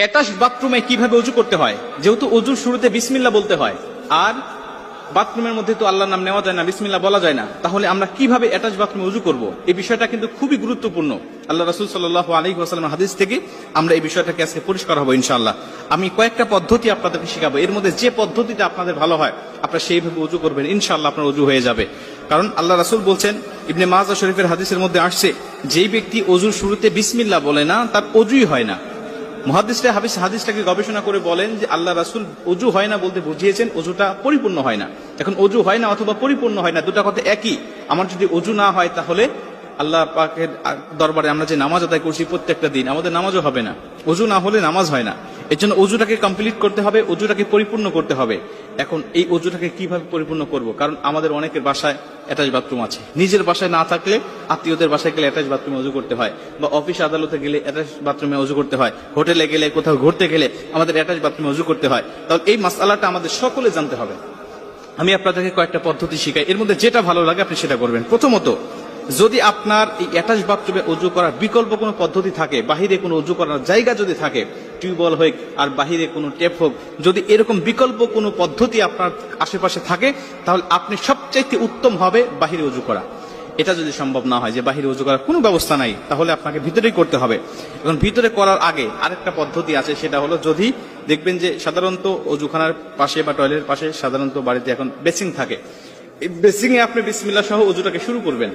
Attach বাথরুমে কীভাবে অজু করতে হয়? যেহেতু অজুর শুরুতে বিসমিল্লা বলতে হয়। আর বাথরুমের মধ্যে তো আল্লাহর নাম নেওয়া যায় না বিসমিল্লা বলা যায় না। তাহলে আমরা কীভাবে অ্যাটাচ বাথরুমে অজু করব? এই বিষয়টা কিন্তু খুবই গুরুত্বপূর্ণ। আল্লাহ রাসুল সাল্লাহ আলী ওয়াসালাম হাদিস থেকে আমরা এই বিষয়টাকে আজকে পরিষ্কার হব ইনশাল্লাহ আমি কয়েকটা পদ্ধতি আপনাদেরকে শেখাবো। এর মধ্যে যে পদ্ধতিটা আপনাদের ভালো হয়, আপনারা সেইভাবে অজু করবেন ইনশাল্লাহ আপনার অজু হয়ে যাবে। কারণ আল্লাহ রাসুল বলছেন, ইবনে মাজা শরীফের হাদিসের মধ্যে আসছে, যেই ব্যক্তি অজুর শুরুতে বিসমিল্লা বলে না, তার অজুই হয় না। মহাদিসটা হাবিস হাদিসটাকে গবেষণা করে বলেন যে আল্লাহ রাসুল অজু হয় না বলতে বুঝিয়েছেন, অজুটা পরিপূর্ণ হয় না। এখন অজু হয় না অথবা পরিপূর্ণ হয় না, দুটা কথা একই। আমার যদি অজু না হয় তাহলে আল্লাহ পাকের দরবারে আমরা যে নামাজ আদায় করছি প্রত্যেকটা দিন, আমাদের নামাজও হবে না। অজু না হলে নামাজ হয় না। এর জন্য অজুটাকে কমপ্লিট করতে হবে, অজুটাকে পরিপূর্ণ করতে হবে। এখন এই অজুটাকে কীভাবে পরিপূর্ণ করব? কারণ আমাদের অনেকের বাসায় অ্যাটাচ বাথরুম আছে। নিজের বাসায় না থাকলে আত্মীয়দের বাসায় গেলে অ্যাটাচ বাথরুমে অজু করতে হয় বা অফিস আদালতে গেলে অ্যাটাচ বাথরুমে অজু করতে হয়। হোটেলে গেলে, কোথাও ঘুরতে গেলে আমাদের অ্যাটাচ বাথরুমে অজু করতে হয়। তাহলে এই মাসালাটা আমাদের সকলে জানতে হবে। আমি আপনাদেরকে কয়েকটা পদ্ধতি শিখাই। এর মধ্যে যেটা ভালো লাগে আপনি সেটা করবেন। প্রথমত যদি আপনার এই অ্যাটাচ বাথরুমে অজু করার বিকল্প কোনো পদ্ধতি থাকে, বাহিরে কোনো অজু করার জায়গা যদি থাকে, টিউবওয়েল হোক আর বাহিরে কোনো টেপ হোক, যদি এরকম বিকল্প কোনো পদ্ধতি আপনার আশেপাশে থাকে, তাহলে আপনি সবচাইতে উত্তম হবে বাহিরে অজু করা। এটা যদি সম্ভব না হয় যে বাহিরে উজু করার কোনো ব্যবস্থা নাই, তাহলে আপনাকে ভিতরেই করতে হবে। এখন ভিতরে করার আগে আরেকটা পদ্ধতি আছে, সেটা হলো যদি দেখবেন যে সাধারণত অজুখানার পাশে বা টয়লেটের পাশে সাধারণত বাড়িতে এখন বেসিং থাকে। এই এ আপনি বিসমিল্লা সহ অজুটাকে শুরু করবেন।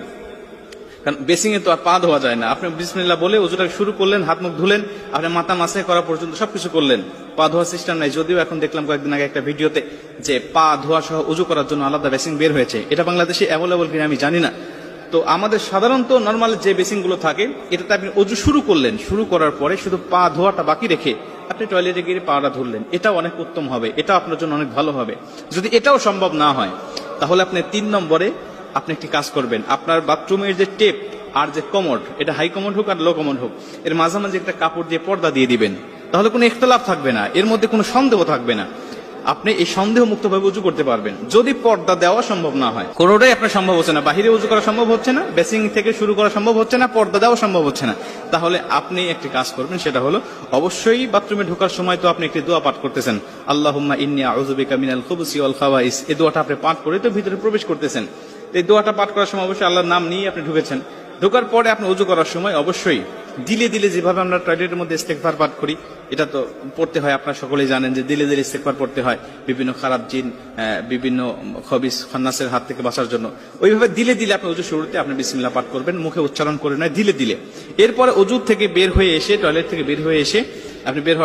কারণ বেসিং এ তো আর পা ধোয়া যায় না। আপনি বিসমিল্লা বলে ওজুটাকে শুরু করলেন, হাত মুখ ধুলেন, আপনি মাথা মাসাই করা পর্যন্ত সবকিছু করলেন। পা ধোয়া সিস্টেম নাই। যদিও এখন দেখলাম কয়েকদিন আগে একটা ভিডিওতে যে পা ধোয়া সহ উজু করার জন্য আলাদা বেসিং বের হয়েছে। এটা বাংলাদেশে অ্যাভেলেবল কিনা আমি জানি না। তো আমাদের সাধারণত নর্মাল যে বেসিংগুলো থাকে, এটাতে আপনি অজু শুরু করলেন। শুরু করার পরে শুধু পা ধোয়াটা বাকি রেখে আপনি টয়লেটে গিয়ে পাটা ধরলেন এটাও অনেক উত্তম হবে। এটা আপনার জন্য অনেক ভালো হবে। যদি এটাও সম্ভব না হয়, তাহলে আপনি তিন নম্বরে আপনি একটি কাজ করবেন। আপনার বাথরুমের যে টেপ আর যে কমোড এটা হাই কমোড হোক আর লো কমোড হোক, এর মাঝামাঝি একটা কাপড় দিয়ে পর্দা দিয়ে দিবেন। তাহলে কোনো ইখতলাফ থাকবে না, এর মধ্যে কোনো সন্দেহ থাকবে না। আপনি এই সন্দেহ মুক্তভাবে উজু করতে পারবেন। যদি পর্দা দেওয়া সম্ভব না হয়, কোনোটাই আপনার সম্ভব হচ্ছে না। বাহিরে উজু করা সম্ভব হচ্ছে না বেসিং থেকে শুরু করা সম্ভব হচ্ছে না, পর্দা দেওয়া সম্ভব হচ্ছে না। তাহলে আপনি একটি কাজ করবেন, সেটা হলো অবশ্যই বাথরুমে ঢোকার সময় তো আপনি একটি দোয়া পাঠ করতেছেন। আল্লাহুম্মা ইন্নি আউযুবিকা মিনাল খুবুসি ওয়াল খাওয়াইস। এই দোয়াটা আপনি পাঠ করে তো ভিতরে প্রবেশ করতেছেন। এই দোয়াটা পাঠ করার সময় অবশ্যই আল্লাহর নাম নিয়ে আপনি ঢুকেছেন। ঢোকার পরে আপনি উজু করার সময় অবশ্যই দিলে দিলে যেভাবে আমরা টয়লেটের মধ্যে ইস্তেকবার পাঠ করি, এটা তো পড়তে হয়, আপনারা সকলেই জানেন যে দিলে দিলে ইস্তেকবার পড়তে হয় বিভিন্ন খারাপ জিন বিভিন্ন খবিস, খন্নাসের হাত থেকে বাঁচার জন্য। ওইভাবে দিলে দিলে আপনি উজু শুরুতে আপনি বিসমিল্লাহ পাঠ করবেন, মুখে উচ্চারণ করে নয়, দিলে দিলে। এরপরে অজু থেকে বের হয়ে এসে, টয়লেট থেকে বের হয়ে এসে আপনি বের